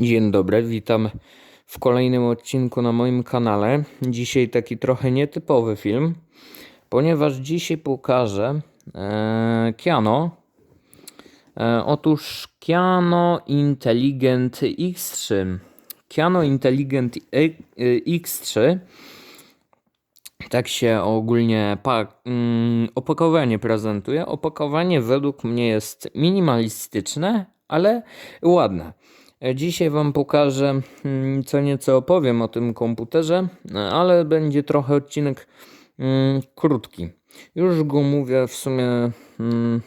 Dzień dobry, witam w kolejnym odcinku na moim kanale. Dzisiaj taki trochę nietypowy film, ponieważ dzisiaj pokażę e, Kiano. E, otóż Kiano Intelligent X3. Kiano Intelligent e, e, X3 tak się ogólnie mm, opakowanie prezentuje. Opakowanie według mnie jest minimalistyczne, ale ładne. E, Dzisiaj Wam pokażę, mm, co nieco opowiem o tym komputerze, e, ale będzie trochę odcinek mm, krótki. Już go mówię, w sumie mm,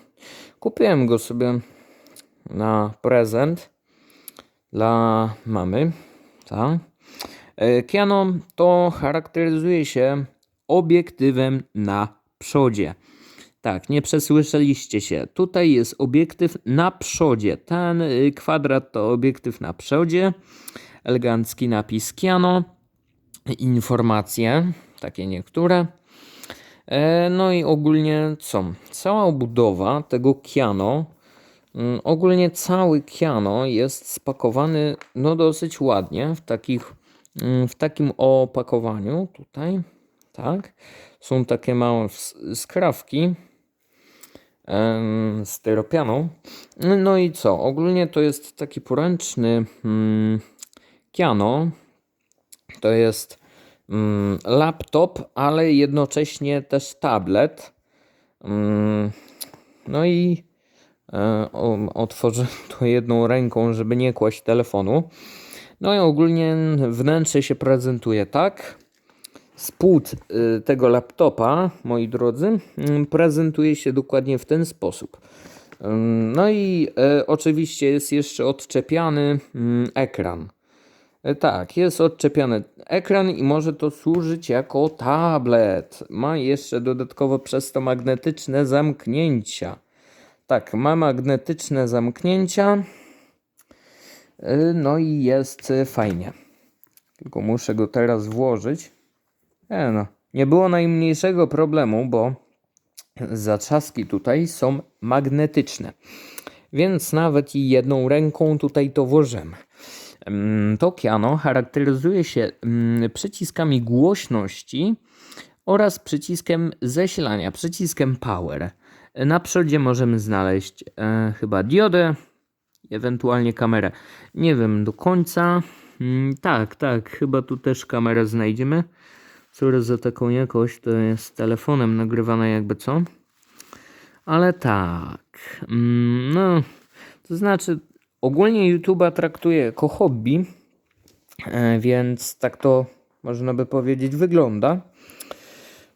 kupiłem go sobie na prezent dla mamy. Tak. E, Canon to charakteryzuje się obiektywem na przodzie. Tak, nie przesłyszeliście się. Tutaj jest obiektyw na przodzie. Ten y, kwadrat to obiektyw na przodzie. Elegancki napis Kiano. Informacje, takie niektóre. E, No i ogólnie co? Cała obudowa tego Kiano, mm, ogólnie cały Kiano jest spakowany no dosyć ładnie w takich, mm, w takim opakowaniu tutaj, tak. Są takie małe skrawki styropianu. No i co? Ogólnie to jest taki poręczny mm, Kiano. To jest mm, laptop, ale jednocześnie też tablet. Mm, no i e, otworzę to jedną ręką, żeby nie kłaść telefonu. No i ogólnie wnętrze się prezentuje tak. Spód y, tego laptopa, moi drodzy, mm, prezentuje się dokładnie w ten sposób. Ym, No i e, oczywiście jest jeszcze odczepiany mm, ekran. E, Tak, jest odczepiany ekran i może to służyć jako tablet. Ma jeszcze dodatkowo przez to magnetyczne zamknięcia. Tak, ma magnetyczne zamknięcia. E, No i jest fajnie. Tylko muszę go teraz włożyć. E no, nie było najmniejszego problemu, bo zatrzaski tutaj są magnetyczne. Więc nawet i jedną ręką tutaj to włożymy. Mm, To piano charakteryzuje się mm, przyciskami głośności oraz przyciskiem zasilania, przyciskiem power. Na przodzie możemy znaleźć e, chyba diodę, ewentualnie kamerę. Nie wiem do końca. Mm, tak, tak, chyba tu też kamerę znajdziemy. Sorry za taką jakość, to jest telefonem nagrywane jakby co. Ale tak, mm, no, to znaczy ogólnie YouTube'a traktuję jako hobby, e, więc tak to można by powiedzieć wygląda.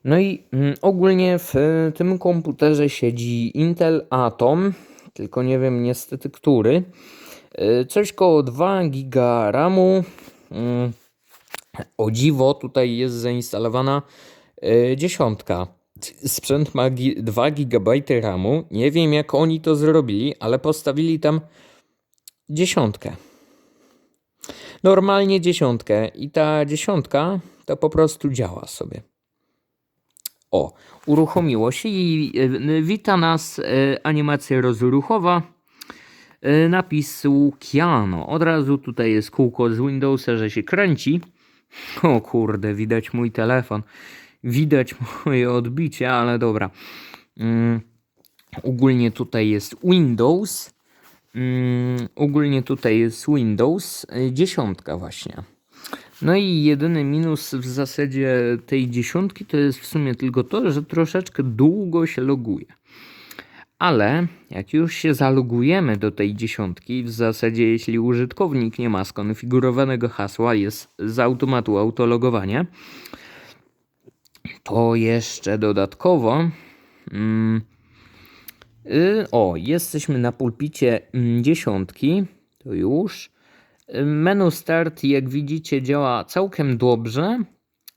No i mm, ogólnie w e, tym komputerze siedzi Intel Atom, tylko nie wiem niestety który. E, Coś koło 2 giga RAMu. O dziwo, tutaj jest zainstalowana e, dziesiątka. Sprzęt ma gi- 2 GB RAMu. Nie wiem jak oni to zrobili, ale postawili tam dziesiątkę. Normalnie dziesiątkę i ta dziesiątka to po prostu działa sobie. O, uruchomiło się i e, wita nas e, animacja rozruchowa napisu Kiano. Od razu tutaj jest kółko z Windowsa, że się kręci. O kurde, widać mój telefon. Widać moje odbicie, ale dobra. Mm, ogólnie tutaj jest Windows. Mm, ogólnie tutaj jest Windows y, dziesiątka właśnie. No i jedyny minus w zasadzie tej dziesiątki to jest w sumie tylko to, że troszeczkę długo się loguje. Ale jak już się zalogujemy do tej dziesiątki, w zasadzie jeśli użytkownik nie ma skonfigurowanego hasła, jest z automatu autologowanie, to jeszcze dodatkowo mm, y, o, jesteśmy na pulpicie mm, dziesiątki, to już. Menu start, jak widzicie, działa całkiem dobrze,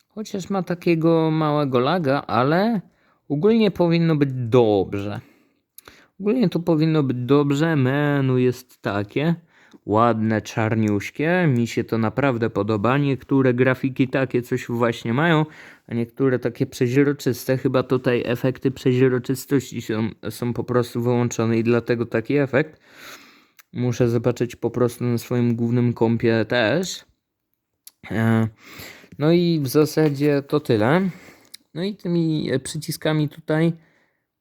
chociaż ma takiego małego laga, ale ogólnie powinno być dobrze. Ogólnie to powinno być dobrze. Menu jest takie. Ładne, czarniuśkie. Mi się to naprawdę podoba. Niektóre grafiki takie coś właśnie mają, a niektóre takie przeźroczyste. Chyba tutaj efekty przeźroczystości są, są po prostu wyłączone i dlatego taki efekt. Muszę zobaczyć po prostu na swoim głównym kompie też. E, No i w zasadzie to tyle. No i tymi przyciskami tutaj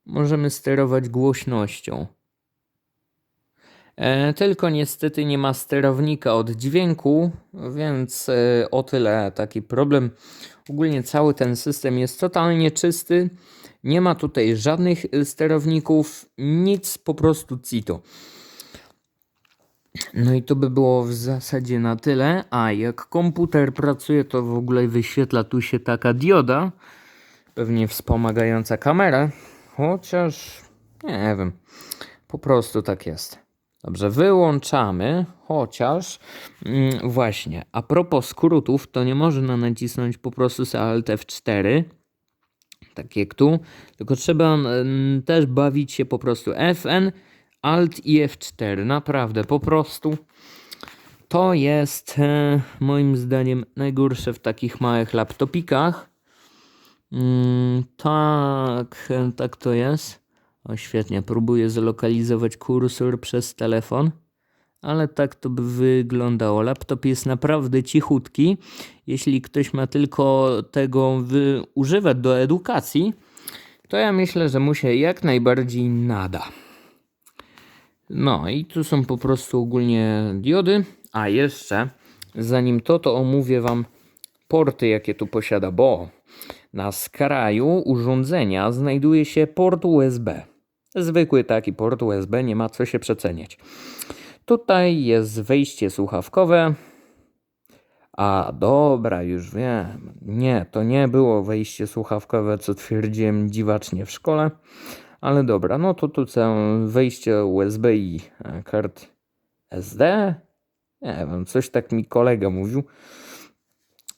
możemy sterować głośnością. E, tylko niestety nie ma sterownika od dźwięku, więc e, o tyle taki problem. Ogólnie cały ten system jest totalnie czysty. Nie ma tutaj żadnych e, sterowników, nic, po prostu CITO. No i to by było w zasadzie na tyle. A jak komputer pracuje, to w ogóle wyświetla tu się taka dioda, pewnie wspomagająca kamerę, chociaż nie wiem, po prostu tak jest. Dobrze, wyłączamy, chociaż mm, właśnie, a propos skrótów, to nie można nacisnąć po prostu z Alt F4, tak jak tu, tylko trzeba mm, też bawić się po prostu FN, Alt i F4, naprawdę, po prostu. To jest e, moim zdaniem najgorsze w takich małych laptopikach. Mm, tak, tak to jest. O świetnie, próbuję zlokalizować kursor przez telefon, ale tak to by wyglądało. Laptop jest naprawdę cichutki. Jeśli ktoś ma tylko tego używać do edukacji, to ja myślę, że mu się jak najbardziej nada. No i tu są po prostu ogólnie diody. A jeszcze, zanim to, to omówię Wam porty, jakie tu posiada, bo na skraju urządzenia znajduje się port USB. Zwykły taki port USB, nie ma co się przeceniać. Tutaj jest wejście słuchawkowe. A dobra, już wiem. Nie, to nie było wejście słuchawkowe, co twierdziłem dziwacznie w szkole. Ale dobra, no to tu całe wejście USB i e, kart SD. Nie wiem, coś tak mi kolega mówił,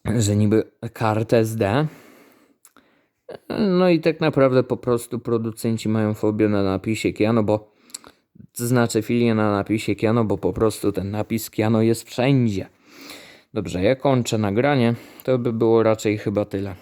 że niby kart SD. No i tak naprawdę po prostu producenci mają fobię na napisie Kiano, bo to znaczy filię na napisie Kiano, bo po prostu ten napis Kiano jest wszędzie. Dobrze, ja kończę nagranie. To by było raczej chyba tyle.